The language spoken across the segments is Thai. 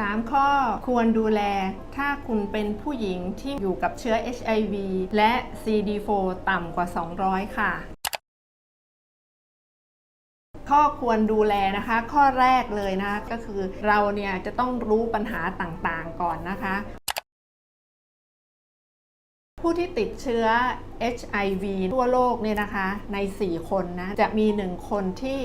3 ข้อควรดูแล ถ้าคุณเป็นผู้หญิงที่อยู่กับเชื้อ HIV และ CD4 ต่ำกว่า 200 ค่ะ ข้อควรดูแลนะคะ ข้อแรกเลยนะคะก็คือเราเนี่ยจะต้องรู้ปัญหาต่างๆก่อนนะคะผู้ที่ติดเชื้อ HIV ทั่วโลกเนี่ยนะคะ ใน 4 คนนะ จะมี 1 คนที่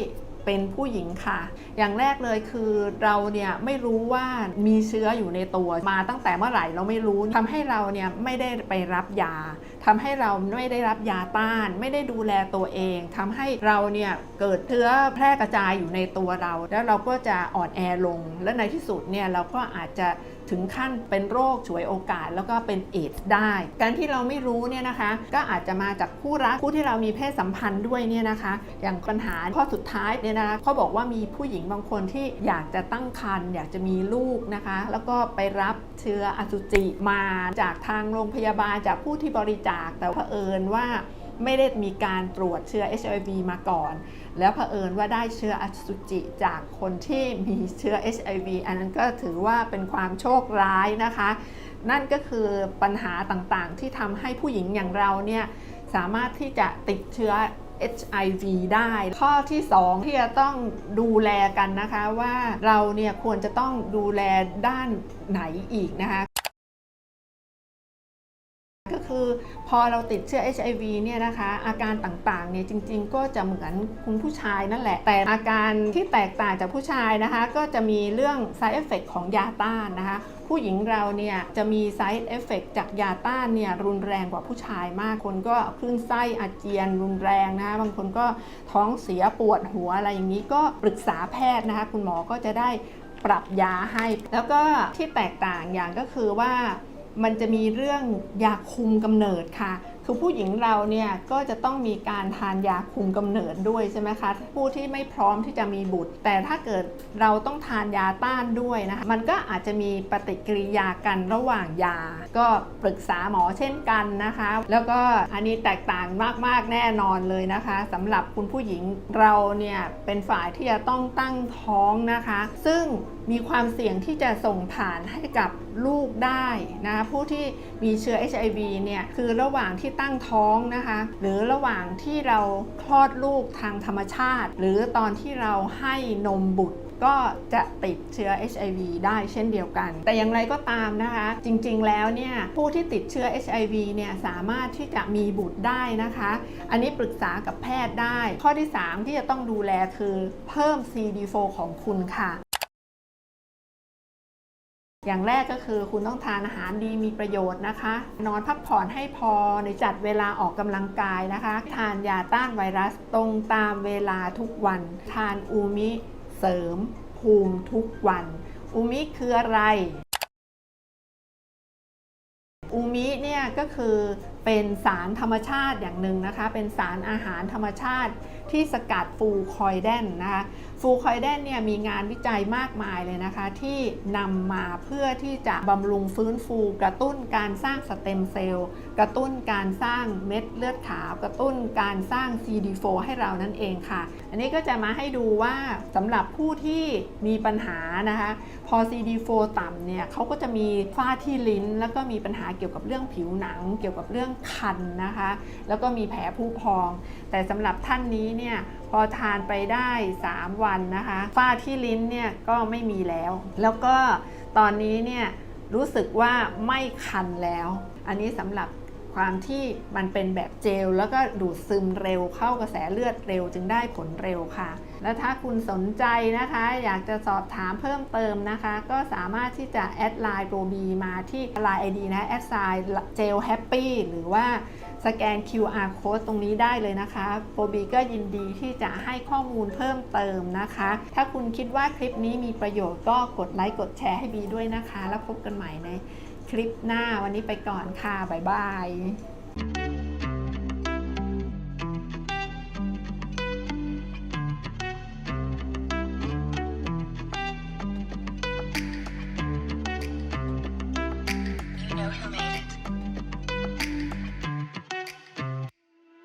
เป็นผู้หญิงค่ะ อย่างแรกเลยคือเราเนี่ยไม่รู้ว่ามีเชื้ออยู่ในตัวมาตั้งแต่เมื่อไหร่เราไม่รู้ทำให้เราเนี่ยไม่ได้ไปรับยาทำให้เราไม่ได้รับยาต้าน ไม่ได้ดูแลตัวเองทำให้เราเนี่ยเกิดเชื้อแพร่กระจายอยู่ในตัวเรา แล้วเราก็จะอ่อนแอลง และในที่สุดเนี่ยเราก็อาจจะถึงขั้นเป็นโรคฉวยโอกาส แล้วก็เป็นเอดส์ได้ การที่เราไม่รู้เนี่ยนะคะ ก็อาจจะมาจากคู่รักคู่ที่เรามีเพศสัมพันธ์ด้วยเนี่ยนะคะ อย่างปัญหาข้อสุดท้ายเนี่ยนะคะเขาบอกว่ามีผู้หญิงบางคนที่อยากจะตั้งครรภ์อยากจะมีลูกนะคะ แล้วก็ไปรับเชื้ออสุจิมาจากทางโรงพยาบาลจากผู้ที่บริจาคแต่เผอิญว่าไม่ได้มีการตรวจเชื้อ HIV มาก่อน แล้วเผอิญว่าได้เชื้ออสุจิจากคนที่มีเชื้อ HIV อันนั้นก็ถือว่าเป็นความโชคร้ายนะคะ นั่นก็คือปัญหาต่างๆ ที่ทำให้ผู้หญิงอย่างเราเนี่ยสามารถที่จะติดเชื้อ HIV ได้ ข้อที่ 2 ที่จะต้องดูแลกันนะคะว่าเราเนี่ยควรจะต้องดูแลด้านไหนอีกนะคะ ก็คือ พอเราติดเชื้อ HIV เนี่ยนะคะอาการต่างๆเนี่ยจริงๆ ก็จะเหมือนคุณผู้ชายนั่นแหละ แต่อาการที่แตกต่างจากผู้ชายนะคะ ก็จะมีเรื่อง side effect ของยาต้านนะคะ ผู้หญิงเราเนี่ยจะมี side effect จากยาต้านเนี่ยรุนแรงกว่าผู้ชายมากคนก็คลื่นไส้อาเจียนรุนแรงนะคะบางคนก็ท้องเสียปวดหัวอะไรอย่างนี้ก็ปรึกษาแพทย์นะคะ คุณหมอก็จะได้ปรับยาให้ แล้วก็ที่แตกต่างอย่างก็คือว่า มันจะมีเรื่องยาคุมกำเนิดค่ะ คือผู้หญิงเราเนี่ยก็จะต้องมีการทานยาคุมกำเนิดด้วยใช่ไหมคะผู้ที่ไม่พร้อมที่จะมีบุตร แต่ถ้าเกิดเราต้องทานยาต้านด้วยนะคะมันก็อาจจะมีปฏิกิริยากันระหว่างยา ก็ปรึกษาหมอเช่นกันนะคะ แล้วก็อันนี้แตกต่างมากๆแน่นอนเลยนะคะสำหรับคุณผู้หญิงเราเนี่ยเป็นฝ่ายที่จะต้องตั้งท้องนะคะ ซึ่งมีความเสี่ยงที่จะส่งผ่านให้กับลูกได้นะคะผู้ที่มีเชื้อ HIV เนี่ยคือระหว่างที่ตั้งท้องนะคะ หรือระหว่างที่เราคลอดลูกทางธรรมชาติ หรือตอนที่เราให้นมบุตรก็จะติดเชื้อ HIV ได้เช่นเดียวกัน แต่อย่างไรก็ตามนะคะ จริงๆ แล้วเนี่ยผู้ที่ติดเชื้อ HIV เนี่ยสามารถที่จะมีบุตรได้นะคะ อันนี้ปรึกษากับแพทย์ได้ ข้อที่ 3 ที่จะต้องดูแลคือเพิ่ม CD4 ของคุณค่ะ อย่างแรกก็คือคุณต้องทานอาหารดีมีประโยชน์นะคะ นอนพักผ่อนให้พอในจัดเวลาออกกำลังกายนะคะ ทานยาต้านไวรัสตรงตามเวลาทุกวัน ทานอูมิเสริมภูมิทุกวัน อูมิคืออะไร อูมิเนี่ยก็คือ เป็นสารธรรมชาติอย่างหนึ่งนะคะ เป็นสารอาหารธรรมชาติที่สกัดฟูคอยแดนนะคะ ฟูคอยแดนเนี่ยมีงานวิจัยมากมายเลยนะคะ ที่นำมาเพื่อที่จะบำรุงฟื้นฟู กระตุ้นการสร้างสเต็มเซลล์ กระตุ้นการสร้างเม็ดเลือดขาว กระตุ้นการสร้าง CD4 ให้เรานั่นเองค่ะ อันนี้ก็จะมาให้ดูว่าสำหรับผู้ที่มีปัญหานะคะ พอ CD4 ต่ำเนี่ยเขาก็จะมีฝ้าที่ลิ้น แล้วก็มีปัญหาเกี่ยวกับเรื่องผิวหนัง เกี่ยวกับเรื่องคันนะคะ แล้วก็มีแผลผู้พอง แต่สำหรับท่านนี้เนี่ยพอทานไปได้ 3 วันนะคะฝ้าที่ลิ้นเนี่ยก็ไม่มีแล้ว แล้วก็ตอนนี้เนี่ยรู้สึกว่าไม่คันแล้ว อันนี้สำหรับ ความที่มันเป็นแบบเจล แล้วก็ดูดซึมเร็วเข้ากระแสเลือดเร็วจึงได้ผลเร็วค่ะ แล้วถ้าคุณสนใจนะคะ อยากจะสอบถามเพิ่มเติมนะคะ ก็สามารถที่จะแอดไลน์โปรบีมาที่ Line ID นะแอดไซน์เจลแฮปปี้หรือว่าสแกน QR code ตรงนี้ได้เลยนะคะโปรบีก็ยินดีที่จะให้ข้อมูลเพิ่มเติมนะคะ ถ้าคุณคิดว่าคลิปนี้มีประโยชน์ก็กดไลค์กดแชร์ให้บีด้วยนะคะ แล้วพบกันใหม่ใน คลิปหน้าวันนี้ไปก่อนค่ะ บ๊ายบาย